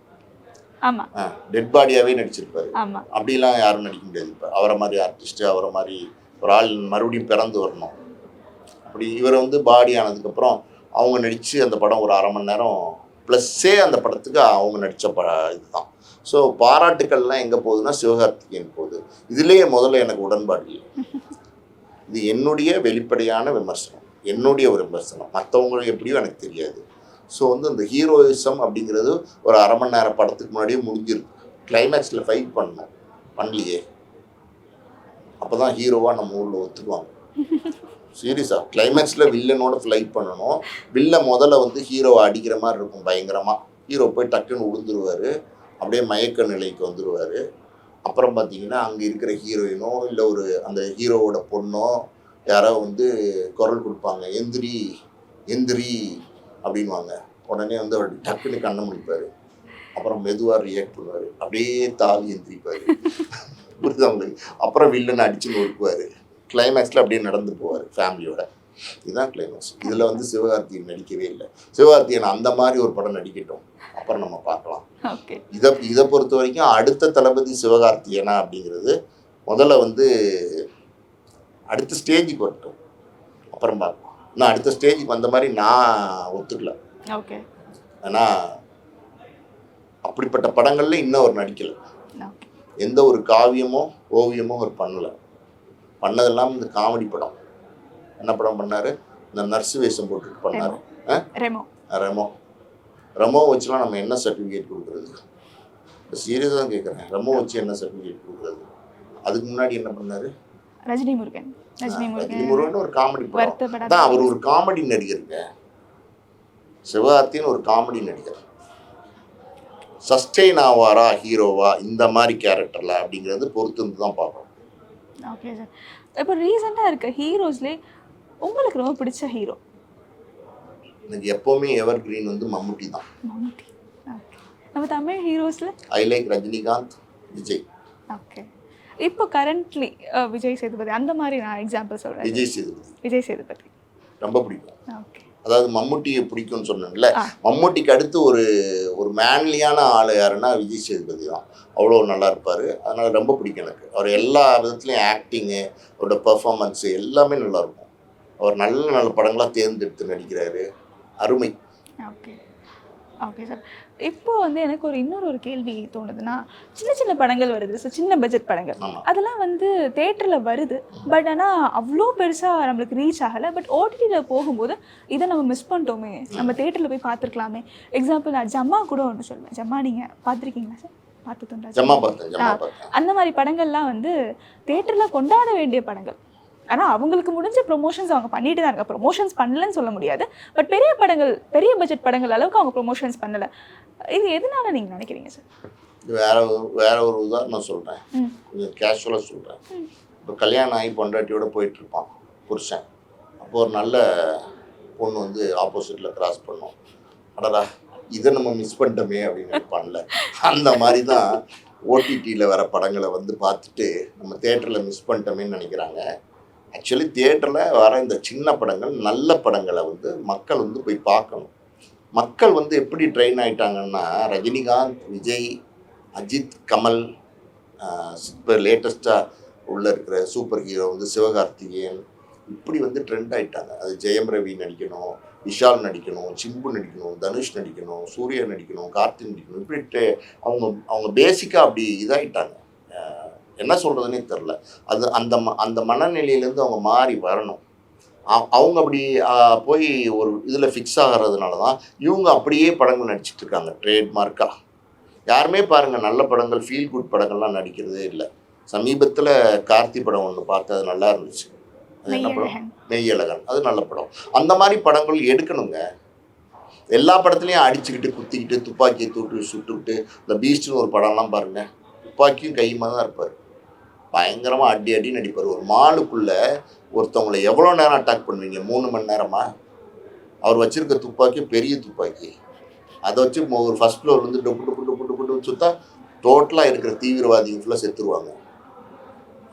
டெட் பாடியாகவே நடிச்சிருப்பாரு. அப்படிலாம் யாரும் நடிக்க முடியாது. இப்போ அவரை மாதிரி ஆர்டிஸ்ட்டு அவரை மாதிரி ஒரு ஆள் மறுபடியும் பிறந்து வரணும். அப்படி இவர் வந்து பாடி ஆனதுக்கப்புறம் அவங்க நடித்து அந்த படம் ஒரு அரை மணி நேரம் ப்ளஸ்ஸே அந்த படத்துக்கு அவங்க நடித்த ப இதுதான். ஸோ பாராட்டுக்கள்லாம் எங்கே போகுதுன்னா சிவகார்த்திகேயன் போகுது. இதுலேயே முதல்ல எனக்கு உடன்பாடு இல்லை. இது என்னுடைய வெளிப்படையான விமர்சனம். என்னுடைய ஒரு விமர்சனம். மற்றவங்க எப்படியோ எனக்கு தெரியாது. ஸோ வந்து அந்த ஹீரோயிசம் அப்படிங்கிறது ஒரு அரை மணி நேரம் படத்துக்கு முன்னாடியே முடிஞ்சிருக்கு கிளைமேக்ஸில் ஃபைட் பண்ணணும் பண்ணலையே. அப்போ தான் ஹீரோவாக நம்ம ஊரில் ஒத்துக்குவாங்க. சீரியஸாக கிளைமேக்ஸில் வில்லனோட ஃப்ளைட் பண்ணணும். வில்ல முதல்ல வந்து ஹீரோவை அடிக்கிற மாதிரி இருக்கும் பயங்கரமாக ஹீரோ போய் டக்குன்னு விழுந்துருவார் அப்படியே மயக்க நிலைக்கு வந்துடுவார் அப்புறம் பார்த்தீங்கன்னா அங்கே இருக்கிற ஹீரோயினோ இல்லை ஒரு அந்த ஹீரோவோட பொண்ணோ யாரோ வந்து குரல் கொடுப்பாங்க. எந்திரி எந்திரி. அப்படின்வாங்க உடனே வந்து அவர் டக்குன்னு கண்ணை முடிப்பார். அப்புறம் மெதுவாக ரியாக்ட் பண்ணுவார். அப்படியே தாவி எந்திரிப்பார். புரியுதா உங்களுக்கு? அப்புறம் வில்லனை அடிச்சு நொறுக்குவார். கிளைமேக்ஸில் அப்படியே நடந்து போவார் ஃபேமிலியோட இதுதான் கிளைமேக்ஸ் இதில் வந்து சிவகார்த்திகேயன் நடிக்கவே இல்லை. சிவகார்த்திகேயன் அந்த மாதிரி ஒரு படம் நடிக்கட்டும். அப்புறம் நம்ம பார்க்கலாம். இதை இதை பொறுத்த வரைக்கும் அடுத்த தளபதி சிவகார்த்திகேயனா அப்படிங்கிறது முதல்ல வந்து அடுத்த ஸ்டேஜுக்கு வரட்டும். அப்புறம் பார்ப்போம். நான் அடுத்த ஸ்டேஜுக்கு வந்த மாதிரி நான் ஒத்துக்கல. ஓகே ஏன்னா அப்படிப்பட்ட படங்கள்ல இன்னும் அவர் நடிக்கலை. எந்த ஒரு காவியமோ ஓவியமோ அவர் பண்ணலை. பண்ணதெல்லாம் இந்த காமெடி படம். என்ன படம் பண்ணாரு? இந்த நர்ஸ் வேஷம் போட்டுட்டு பண்ணாரு? ரெமோ. ரெமோ. ரெமோ. வச்சுலாம் நம்ம என்ன சர்டிஃபிகேட் கொடுக்குறது? இப்போ சீரியஸாக கேட்குறேன் ரெமோ வச்சு என்ன சர்டிஃபிகேட் கொடுக்குறது? அதுக்கு முன்னாடி என்ன பண்ணாரு? ரஜினி முருகன் முருகன் முருகன் ஒரு காமெடி படம். தான் அவர் ஒரு காமெடி நடிகருங்க. சிவகார்த்தின்னு ஒரு காமெடி நடிகர். சஸ்டெயின் ஆவாரா ஹீரோவா இந்த மாதிரி கேரக்டர்ல அப்படிங்கிறது பொறுத்து இருந்து தான் பார்க்கணும். Okay sir. இப்போ ரீசெண்டாக இருக்க ஹீரோஸ்லேயே உங்களுக்கு ரொம்ப பிடிச்ச ஹீரோ? எனக்கு எப்போவுமே எவர் கிரீன் வந்து மம்முட்டி தான். மம்முட்டி. நம்ம Tamil ஹீரோஸில்? I like Rajinikanth Vijay. Okay. இப்போ கரண்ட்லி விஜய் சேதுபதி அந்த மாதிரி நான் எக்ஸாம்பிள் சொல்கிறேன் விஜய் சேதுபதி. விஜய் சேதுபதி. ரொம்ப பிடிக்கும். ஓகே அதாவது மம்முட்டியை பிடிக்கும்னு சொன்னேன்ல. மம்முட்டிக்கு அடுத்து ஒரு ஒரு மேன்லியான ஆள் யாருன்னா விஜய் சேதுபதி தான். அவ்வளோ நல்லா இருப்பார். அதனால ரொம்ப பிடிக்கும் எனக்கு. அவர் எல்லா விதத்துலையும் ஆக்டிங்கு அவரோட பெர்ஃபார்மன்ஸு எல்லாமே நல்லா இருக்கும். அவர் நல்ல நல்ல படங்களாக தேர்ந்தெடுத்து நடிக்கிறாரு. அருமை. ஓகே ஓகே சார் இப்போ வந்து எனக்கு ஒரு இன்னொரு ஒரு கேள்வி தோணுதுன்னா சின்ன சின்ன படங்கள் வருது. ஸோ சின்ன பட்ஜெட் படங்கள். அதெல்லாம் வந்து தேட்டரில் வருது. பட் ஆனால் அவ்வளோ பெருசாக நம்மளுக்கு ரீச் ஆகலை. பட் ஓடிடியில் போகும்போது இதை நம்ம மிஸ் பண்ணிட்டோமே. நம்ம தேட்டரில் போய் பார்த்துருக்கலாமே. எக்ஸாம்பிள் நான் ஜம்மா கூட ஒன்று சொல்லுவேன் ஜம்மா நீங்கள் பார்த்துருக்கீங்களா சார். பார்த்தேன் அந்த மாதிரி படங்கள்லாம் வந்து தேட்டரில் கொண்டாட வேண்டிய படங்கள். ஆனால் அவங்களுக்கு முடிஞ்ச ப்ரொமோஷன்ஸ் அவங்க பண்ணிட்டு தான் இருக்காங்க. ப்ரொமோஷன்ஸ் பண்ணலன்னு சொல்ல முடியாது. பட் பெரிய படங்கள் பெரிய பட்ஜெட் படங்கள் அளவுக்கு அவங்க ப்ரொமோஷன்ஸ் பண்ணலை. இது எதனால நீங்கள் நினைக்கிறீங்க சார் இது வேற வேற ஒரு உதாரணம் சொல்கிறேன் கொஞ்சம் கேஷுவலாக சொல்கிறேன். இப்போ கல்யாணம் ஆகி பொண்டாட்டியோட போயிட்டு இருப்பான் புருஷன். அப்போ ஒரு நல்ல பொண்ணு வந்து ஆப்போசிட்டில் கிராஸ் பண்ணும். அடடா இதை நம்ம மிஸ் பண்ணிட்டோமே அப்படின்னு நினைப்பான்ல. அந்த மாதிரி தான் ஓடிடியில் வர படங்களை வந்து பார்த்துட்டு நம்ம தேட்டரில் மிஸ் பண்ணிட்டோமேன்னு நினைக்கிறாங்க. ஆக்சுவலி தியேட்டரில் வர இந்த சின்ன படங்கள் நல்ல படங்களை வந்து மக்கள் வந்து போய் பார்க்கணும். மக்கள் வந்து எப்படி ட்ரெயின் ஆகிட்டாங்கன்னா ரஜினிகாந்த் விஜய் அஜித் கமல் இப்போ லேட்டஸ்ட்டாக உள்ள இருக்கிற சூப்பர் ஹீரோ வந்து சிவகார்த்திகேயன். இப்படி வந்து ட்ரெண்ட் ஆகிட்டாங்க அது ஜெயம் ரவி நடிக்கணும் விஷால் நடிக்கணும் சிம்பு நடிக்கணும் தனுஷ் நடிக்கணும் சூர்யா நடிக்கணும் கார்த்தி நடிக்கணும். இப்படி அவங்க அவங்க பேசிக்காக அப்படி இதாகிட்டாங்க என்ன சொல்கிறதுனே தெரில அது அந்த ம அந்த மனநிலையிலேருந்து அவங்க மாறி வரணும். அவ- அவங்க அப்படி போய் ஒரு இதில் ஃபிக்ஸ் ஆகிறதுனால தான் இவங்க அப்படியே படங்கள் நடிச்சிட்டு இருக்காங்க. ட்ரேட்மார்க்காக யாருமே பாருங்கள் நல்ல படங்கள் ஃபீல் குட் படங்கள்லாம் நடிக்கிறதே இல்லை. சமீபத்தில் கார்த்தி படம் ஒன்று பார்த்து அது நல்லா இருந்துச்சு. அது என்ன படம்? மெய்யழகன். அது நல்ல படம். அந்த மாதிரி படங்கள் எடுக்கணுங்க. எல்லா படத்துலையும் அடிச்சுக்கிட்டு குத்திக்கிட்டு துப்பாக்கியை தூட்டு சுட்டுக்கிட்டு இந்த பீஸ்ட்னு ஒரு படம்லாம் பாருங்க. துப்பாக்கியும் கையுமா தான் இருப்பார். பயங்கரமாக அடி அடி நடிப்பார் ஒரு மாலுக்குள்ளே ஒருத்தவங்களை எவ்வளோ நேரம் அட்டாக் பண்ணுவீங்க? மூணு மணி நேரமாக அவர் வச்சுருக்க துப்பாக்கி பெரிய துப்பாக்கி. அதை வச்சு ஒரு ஃபர்ஸ்ட் ஃப்ளோர் வந்து டொப்பு டொப்பு டொப்பு டொப்பு டொப்பு சுத்தா டோட்டலாக இருக்கிற தீவிரவாதிங்க ஃபுல்லாக செத்துருவாங்க.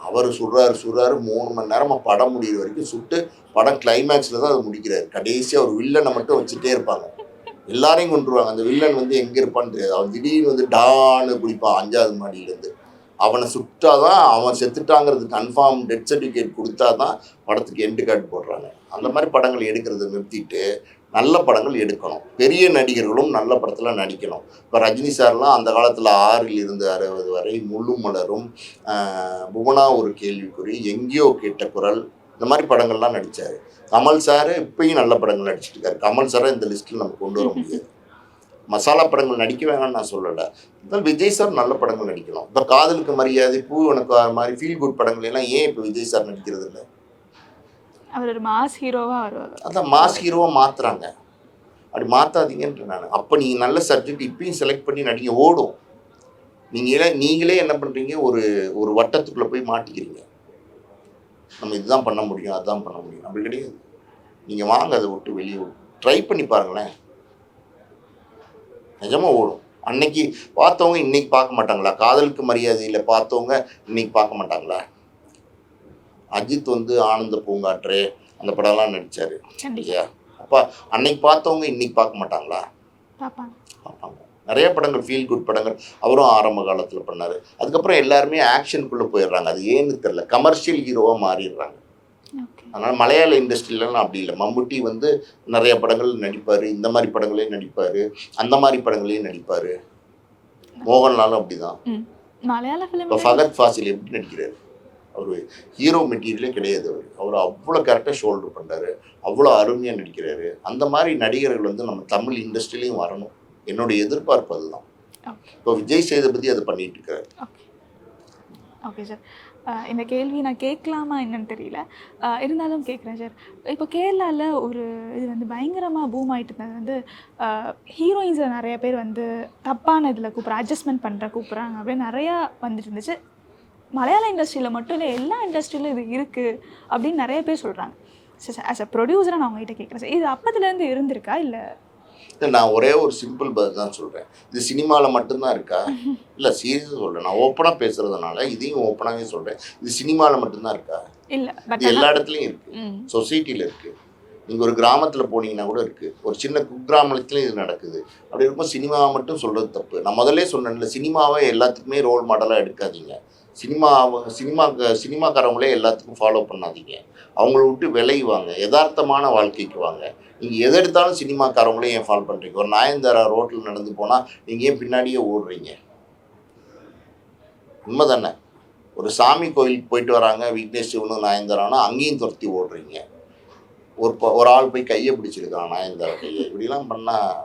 அவர் சுடுறாரு சுடுறாரு. மூணு மணி நேரமாக படம் முடிகிற வரைக்கும் சுட்டு படம் கிளைமேக்ஸில் தான் அது முடிக்கிறார். கடைசியாக ஒரு வில்லனை மட்டும் வச்சுட்டே இருப்பாங்க. எல்லாரையும் கொண்டுருவாங்க அந்த வில்லன் வந்து எங்கே இருப்பான்னு தெரியாது. அவன் திடீர்னு வந்து டான்னு குடிப்பான் அஞ்சாவது மாடியிலேருந்து அவனை சுட்டாதான் அவன் செத்துட்டாங்கிறது கன்ஃபார்ம் டெத் சர்டிஃபிகேட் கொடுத்தா தான் படத்துக்கு எண்டு கார்டு போடுறாங்க. அந்த மாதிரி படங்கள் எடுக்கிறத நிறுத்திட்டு நல்ல படங்கள் எடுக்கணும். பெரிய நடிகர்களும் நல்ல படத்தில் நடிக்கணும். இப்போ ரஜினி சார்லாம் அந்த காலத்தில் ஆறில் இருந்து அறுபது வரை முள்ளு மலரும் புவனா ஒரு கேள்விக்குறி எங்கேயோ கேட்ட குரல் இந்த மாதிரி படங்கள்லாம் நடித்தார் கமல் சார் இப்பயும் நல்ல படங்கள் நடிச்சிட்டு இருக்காரு. கமல் சாரை இந்த லிஸ்ட்டில் நம்ம கொண்டு வர முடியாது. மசாலா படங்கள் நடிக்க வேணாம்னு நான் சொல்லலை. இருந்தாலும் விஜய் சார் நல்ல படங்கள் நடிக்கணும் இப்போ காதலுக்கு மரியாதை பூ உனக்கு மாதிரி ஃபீல் குட் படங்கள் எல்லாம் ஏன் இப்போ விஜய் சார் நடிக்கிறது இல்லை? அவர் ஒரு மாஸ் ஹீரோவாக வருவார். அதான் மாஸ் ஹீரோவாக மாற்றுறாங்க அப்படி மாற்றாதீங்கன்ற நான். அப்போ நீங்கள் நல்ல சப்ஜெக்ட் இப்பயும் செலக்ட் பண்ணி நடிங்க ஓடும். நீங்களே நீங்களே என்ன பண்ணுறீங்க ஒரு ஒரு வட்டத்துக்குள்ளே போய் மாட்டிக்கிறீங்க. நம்ம இதுதான் பண்ண முடியும் அதுதான் பண்ண முடியும். அப்படி கிடையாது. நீங்கள் வாங்க அதை விட்டு வெளியே ட்ரை பண்ணி பாருங்களேன். நிஜமாக ஓடும். அன்னைக்கு பார்த்தவங்க இன்னைக்கு பார்க்க மாட்டாங்களா? காதலுக்கு மரியாதையில் பார்த்தவங்க இன்னைக்கு பார்க்க மாட்டாங்களா? அஜித் வந்து ஆனந்த பூங்காற்று அந்த படம்லாம் நடித்தார் இல்லையா? அப்போ அன்னைக்கு பார்த்தவங்க இன்னைக்கு பார்க்க மாட்டாங்களா? பார்ப்பாங்க. நிறைய படங்கள் ஃபீல் குட் படங்கள் அவரும் ஆரம்ப காலத்தில் பண்ணார். அதுக்கப்புறம் எல்லாருமே ஆக்ஷனுக்குள்ளே போயிடுறாங்க. அது ஏன்னு தெரில கமர்ஷியல் ஹீரோவாக மாறிடுறாங்க. அதனால் மலையாள இண்டஸ்ட்ரியிலலாம் அப்படி இல்லை. மம்முட்டி வந்து நிறைய படங்கள் நடிப்பார். இந்த மாதிரி படங்களையும் நடிப்பார். அந்த மாதிரி படங்களையும் நடிப்பார். மோகன்லாலும் அப்படிதான். மலையாள இப்போ ஃபகத் ஃபாசில் எப்படி நடிக்கிறார்? அவர் ஹீரோ மெட்டீரியலே கிடையாது அவர். அவர் அவ்வளோ கரெக்டாக ஷோல்டர் பண்ணுறாரு அவ்வளோ அருமையாக நடிக்கிறாரு. அந்த மாதிரி நடிகர்கள் வந்து நம்ம தமிழ் இண்டஸ்ட்ரியிலையும் வரணும். என்னுடைய எதிர்பார்ப்பு அதுதான். இப்போ விஜய் சேதுபதி அதை பண்ணிட்டு இருக்காரு. ஓகே சார் இந்த கேள்வி நான் கேட்கலாமா என்னன்னு தெரியல. இருந்தாலும் கேட்குறேன் சார். இப்போ கேரளாவில் ஒரு இது வந்து பயங்கரமாக பூம் ஆயிட்டு இருந்தது வந்து ஹீரோயின்ஸை நிறைய பேர் வந்து தப்பான இதில் கூப்பிட்ற அட்ஜஸ்ட்மெண்ட் பண்ணுற கூப்பிட்றாங்க. அப்படின்னு நிறையா வந்துட்டு இருந்துச்சு. மலையாள இண்டஸ்ட்ரியில் மட்டும் இல்லை எல்லா இண்டஸ்ட்ரியிலும் இது இருக்குது அப்படின்னு நிறைய பேர் சொல்கிறாங்க சார் ஆஸ் அ ப்ரொடியூசராக நான் உங்ககிட்ட கேட்குறேன் சார். இது அப்பத்துலேருந்து இருந்திருக்கா? இல்லை நான் ஒரே ஒரு சிம்பிள் பதில் தான் சொல்கிறேன் இது சினிமாவில் மட்டும்தான் இருக்கா? இல்லை சீரியஸாக சொல்கிறேன் நான் ஓப்பனாக பேசுகிறதுனால இதையும் ஓப்பனாகவே சொல்கிறேன் இது சினிமாவில் மட்டும்தான் இருக்கா? இது எல்லா இடத்துலையும் இருக்குது சொசைட்டியில் இருக்குது நீங்கள் ஒரு கிராமத்தில் போனீங்கன்னா கூட இருக்குது ஒரு சின்ன குக்கிராமத்துலேயும் இது நடக்குது. அப்படி இருக்கும் சினிமாவை மட்டும் சொல்கிறது தப்பு. நான் முதல்ல சொன்னேன்ல சினிமாவை எல்லாத்துக்குமே ரோல் மாடலாக எடுக்காதீங்க. சினிமா சினிமா சினிமாக்காரங்களே எல்லாத்துக்கும் ஃபாலோ பண்ணாதீங்க. அவங்கள விட்டு விளைவாங்க யதார்த்தமான வாழ்க்கைக்கு வாங்க. நீங்கள் எதை எடுத்தாலும் சினிமாக்காரங்களே ஏன் ஃபாலோ பண்ணுறீங்க ஒரு நாயந்தாரா ரோட்டில் நடந்து போனால் நீங்கள் ஏன் பின்னாடியே ஓடுறீங்க? உண்மை தானே ஒரு சாமி கோயிலுக்கு போயிட்டு வராங்க விக்னேஷ் சிவனும் நாயந்தாரானா அங்கேயும் துரத்தி ஓடுறீங்க. ஒரு ப- ஒரு ஆள் போய் கையை பிடிச்சிருக்கான் இந்த கையை. இப்படிலாம் பண்ணால்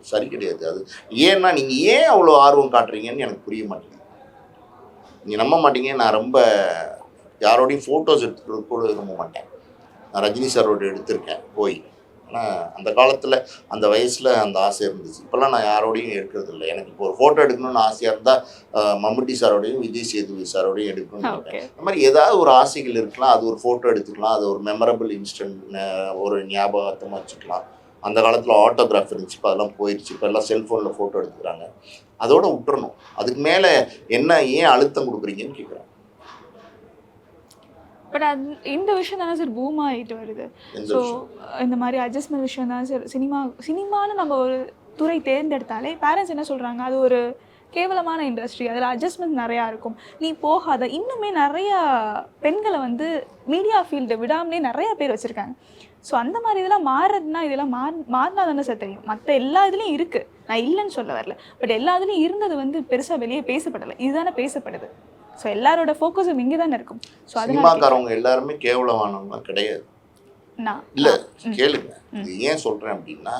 சரி கிடையாது. அது ஏன்னா நீங்கள் ஏன் அவ்வளோ ஆர்வம் காட்டுறீங்கன்னு எனக்கு புரிய மாட்டேங்குது. நீங்கள் நம்ப மாட்டீங்க. நான் ரொம்ப யாரோடையும் ஃபோட்டோஸ் எடுத்துக்கிறது கூட விரும்ப மாட்டேன். நான் ரஜினி சாரோட எடுத்திருக்கேன். போய். ஆனால் அந்த காலத்தில் அந்த வயசில் அந்த ஆசை இருந்துச்சு. இப்போல்லாம் நான் யாரோடையும் எடுக்கிறது இல்லை. எனக்கு இப்போ ஒரு ஃபோட்டோ எடுக்கணும்னு ஆசையாக இருந்தால் மம்முட்டி சாரோடையும் விஜய் சேதுபதி சாரோடையும் எடுக்கணும்னு நினைப்பேன். அந்த மாதிரி ஏதாவது ஒரு ஆசைகள் இருக்கலாம். அது ஒரு ஃபோட்டோ எடுத்துக்கலாம். அது ஒரு மெமரபிள் இன்ஸ்டன்ட் ஒரு ஞாபகத்தமாக வச்சுக்கலாம். அந்த காலத்தில் ஆட்டோகிராஃப் இருந்துச்சு. இப்போ அதெல்லாம் போயிடுச்சு இப்போ எல்லாம் செல்ஃபோனில் ஃபோட்டோ எடுத்துக்கிறாங்க. அதோட விட்டுறணும். அதுக்கு மேலே என்ன ஏன் அழுத்தம் கொடுக்குறீங்கன்னு கேட்குறேன் பட் அது இந்த விஷயம் தானே சார் பூம் ஆகிட்டு வருது. ஸோ இந்த மாதிரி அட்ஜஸ்ட்மெண்ட் விஷயம் தான் சார் சினிமா சினிமான்னு நம்ம ஒரு துறை தேர்ந்தெடுத்தாலே பேரண்ட்ஸ் என்ன சொல்கிறாங்க அது ஒரு கேவலமான இண்டஸ்ட்ரி அதில் அட்ஜஸ்ட்மெண்ட் நிறையா இருக்கும். நீ போகாத. இன்னுமே நிறையா பெண்களை வந்து மீடியா ஃபீல்டை விடாமலே நிறைய பேர் வச்சுருக்காங்க. ஸோ அந்த மாதிரி இதெல்லாம் மாறுறதுனா இதெல்லாம் மாற் மாறினா தானே சார் தெரியும். மற்ற எல்லா இதுலேயும் இருக்குது நான் இல்லைன்னு சொல்ல வரல. பட் எல்லா இதுலேயும் இருந்தது வந்து பெருசாக வெளியே பேசப்படலை. இதுதானே பேசப்படுது. ஸோ எல்லாரோட ஃபோக்கஸும் இங்கே தானே இருக்கும். ஸோ சினிமாக்காரவங்க எல்லாருமே கேவலமானவங்க கிடையாது. இல்லை கேளுங்க. இது ஏன் சொல்கிறேன் அப்படின்னா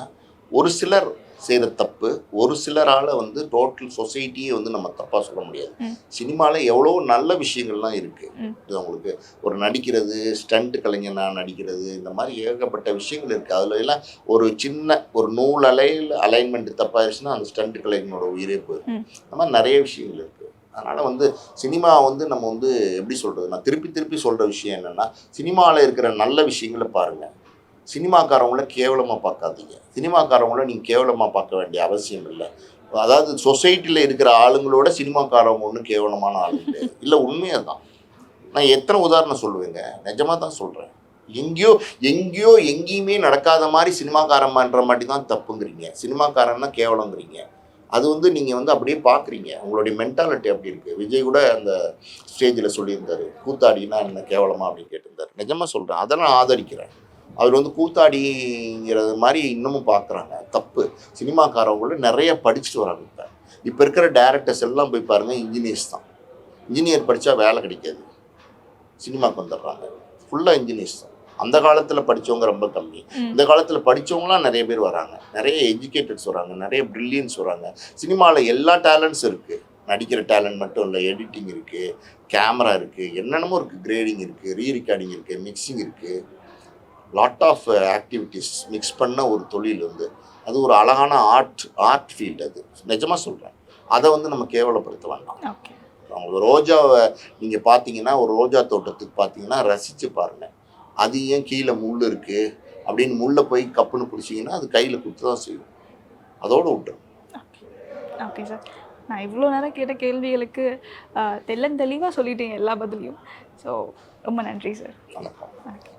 ஒரு சிலர் செய்கிற தப்பு ஒரு சிலரால் வந்து டோட்டல் சொசைட்டியே வந்து நம்ம தப்பாக சொல்ல முடியாது. சினிமாவில் எவ்வளோ நல்ல விஷயங்கள்லாம் இருக்குது. இது உங்களுக்கு ஒரு நடிக்கிறது ஸ்டண்ட் கலைஞனா நடிக்கிறது இந்த மாதிரி ஏகப்பட்ட விஷயங்கள் இருக்குது அதில் எல்லாம் ஒரு சின்ன ஒரு நூல் அலையில் அலைன்மெண்ட் தப்பாயிருச்சுன்னா அந்த ஸ்டண்ட் கலைஞனோட உயிரே போயிடும் ம். அந்த மாதிரி நிறைய விஷயங்கள் இருக்குது அதனால் வந்து சினிமா வந்து நம்ம வந்து எப்படி சொல்கிறது நான் திருப்பி திருப்பி சொல்கிற விஷயம் என்னென்னா சினிமாவில் இருக்கிற நல்ல விஷயங்களை பாருங்கள் சினிமாக்காரவங்கள கேவலமாக பார்க்காதீங்க. சினிமாக்காரவங்கள நீங்கள் கேவலமாக பார்க்க வேண்டிய அவசியம் இல்லை. அதாவது சொசைட்டியில் இருக்கிற ஆளுங்களோட சினிமாக்காரவங்க ஒன்றும் கேவலமான ஆள் இல்லை இல்லை உண்மையாக தான். நான் எத்தனை உதாரணம் சொல்லுவேங்க? நிஜமாக தான் சொல்கிறேன் எங்கேயோ எங்கேயோ எங்கேயுமே நடக்காத மாதிரி சினிமாக்காரன் பண்ணுற மாதிரி தான் தப்புங்கிறீங்க. சினிமாக்காரன்னா கேவலங்கிறீங்க. அது வந்து நீங்கள் வந்து அப்படியே பார்க்குறீங்க உங்களுடைய மென்டாலிட்டி அப்படி இருக்குது விஜய் கூட அந்த ஸ்டேஜில் சொல்லியிருந்தார். கூத்தாடினா என்ன கேவலமா? அப்படின்னு கேட்டிருந்தார். நிஜமாக சொல்கிறேன் அதை நான் ஆதரிக்கிறேன். அவர் வந்து கூத்தாடிங்கிறது மாதிரி இன்னமும் பார்க்குறாங்க தப்பு. சினிமாக்காரவங்களும் நிறைய படிச்சுட்டு வராங்க இப்போ இப்போ இருக்கிற டேரக்டர்ஸ் எல்லாம் போய் பாருங்கள் இன்ஜினியர்ஸ் தான். இன்ஜினியர் படித்தா வேலை கிடைக்காது. சினிமாக்கு வந்துடுறாங்க. ஃபுல்லாக இன்ஜினியர்ஸ் தான். அந்த காலத்தில் படித்தவங்க ரொம்ப கம்மி. இந்த காலத்தில் படித்தவங்களாம் நிறைய பேர் வராங்க. நிறைய எஜுகேட்டட்ஸ் வராங்க நிறைய பிரில்லியன்ஸ் வராங்க சினிமாவில் எல்லா டேலண்ட்ஸ் இருக்குது நடிக்கிற டேலண்ட் மட்டும் இல்லை எடிட்டிங் இருக்குது கேமரா இருக்குது என்னென்னமோ இருக்குது கிரேடிங் இருக்குது ரீ ரெக்கார்டிங் இருக்குது மிக்சிங் இருக்குது லாட் ஆஃப் ஆக்டிவிட்டீஸ் மிக்ஸ் பண்ண ஒரு தொழில் வந்து அது ஒரு அழகான ஆர்ட் ஆர்ட் ஃபீல்டு அது. நிஜமாக சொல்கிறேன் அதை வந்து நம்ம கேவலப்படுத்த வேண்டாம். அவங்க ரோஜாவை நீங்கள் பார்த்தீங்கன்னா ஒரு ரோஜா தோட்டத்துக்கு பார்த்தீங்கன்னா ரசித்து பாருங்கள் அது ஏன் கீழே முள் இருக்குது அப்படின்னு முள்ளை போய் கப்புன்னு பிடிச்சிங்கன்னா அது கையில் கொடுத்து தான் செய்யும். அதோடு விட்டுரும். ஓகே. சார். நான் இவ்வளோ நேரம் கேட்ட கேள்விகளுக்கு தெள்ளந்தெளிவாக சொல்லிட்டேன் எல்லா பதிலையும். ஸோ ரொம்ப நன்றி சார். வணக்கம். வணக்கம்